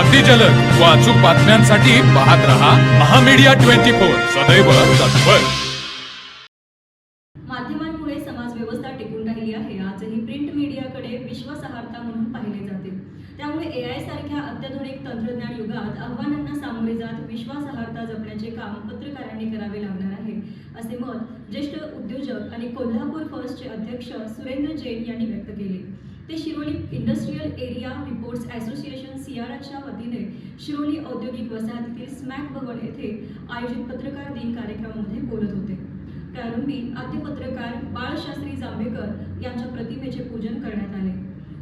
अगदी जलद व अचूक बातम्यांसाठी पाहत रहा महामीडिया ट्वेंटी फोर. सदैव तत्पर. माध्यमांमुळे समाज व्यवस्था टिकून राहिली आहे. आजही प्रिंट मीडियाकडे विश्वासार्हता म्हणून पाहिले जाते. त्यामुळे ए आय सारख्या अत्याधुनिक तंत्रज्ञान युगात आव्हानांना सामोरे जात विश्वासार्हता जपण्याचे काम पत्रकारांनी करावे लागणार आहे. असे मत ज्येष्ठ उद्योजक आणि कोल्हापूर फर्स्टचे अध्यक्ष सुरेंद्र जैन यांनी व्यक्त केले. ते Shiroli industrial area reports association सियाराच्या वतीने शिरोली औद्योगिक वसाहतीतील स्मॅक भवन येथे आयोजित पत्रकार दिन कार्यक्रमामध्ये बोलत होते. प्रारंभी आद्य पत्रकार बाळशास्त्री जांभेकर यांच्या प्रतिमेचे पूजन करण्यात आले.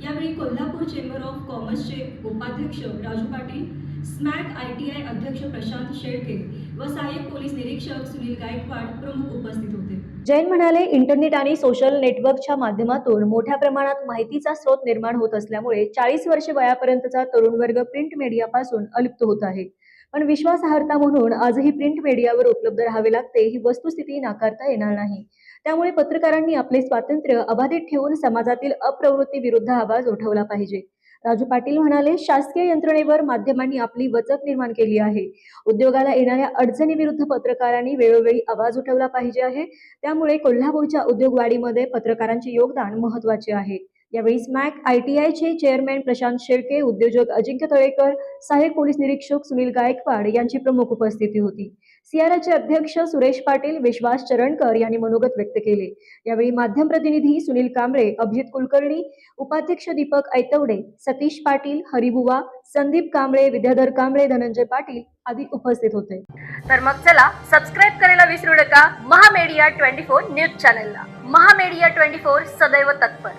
यावेळी कोल्हापूर चेंबर ऑफ कॉमर्सचे उपाध्यक्ष Raju Patil SMAC I T I अध्यक्ष प्रशांत शेळके व सहाय्यक पोलीस निरीक्षक सुनील गायकवाड प्रमुख उपस्थित होते. जैन म्हणाले इंटरनेट आणि सोशल नेटवर्कच्या माध्यमातून मोठ्या प्रमाणात माहितीचा स्रोत निर्माण होत असल्यामुळे चाळीस वर्षे वयापर्यंतचा तरुण वर्ग प्रिंट मीडियापासून अलिप्त होत आहे. पण विश्वासार्हता म्हणून आजही प्रिंट मीडियावर उपलब्ध राहावे लागते ही वस्तुस्थिती नाकारता येणार नाही. त्यामुळे पत्रकारांनी आपले स्वातंत्र्य अबाधित ठेवून समाजातील अप्रवृत्ती विरुद्ध आवाज उठवला पाहिजे. राजू पाटील म्हणाले शासकीय यंत्रणेवर माध्यमांनी आपली वचक निर्माण केली आहे. उद्योगाला येणाऱ्या अडचणीविरुद्ध पत्रकारांनी वेळोवेळी आवाज उठवला पाहिजे आहे. त्यामुळे कोल्हापूरच्या उद्योगवाढीमध्ये पत्रकारांचे योगदान महत्त्वाचे आहे. यावेळी स्मॅक आयटीआयचे चेअरमॅन प्रशांत शेळके उद्योजक अजिंक्य तळेकर सहाय्यक पोलीस निरीक्षक सुनील गायकवाड यांची प्रमुख उपस्थिती होती. सियाराचे अध्यक्ष सुरेश पाटील विश्वास चरणकर यांनी मनोगत व्यक्त केले. यावेळी माध्यम प्रतिनिधी सुनील कांबळे अभिजित कुलकर्णी उपाध्यक्ष दीपक ऐतवडे सतीश पाटील हरिबुवा संदीप कांबळे विद्याधर कांबळे धनंजय पाटील आदी उपस्थित होते. तर मग चला सबस्क्राईब करायला विसरू नका. महामेडिया ट्वेंटी फोर न्यूज चॅनलला. महामेडिया ट्वेंटी फोर सदैव तत्पर.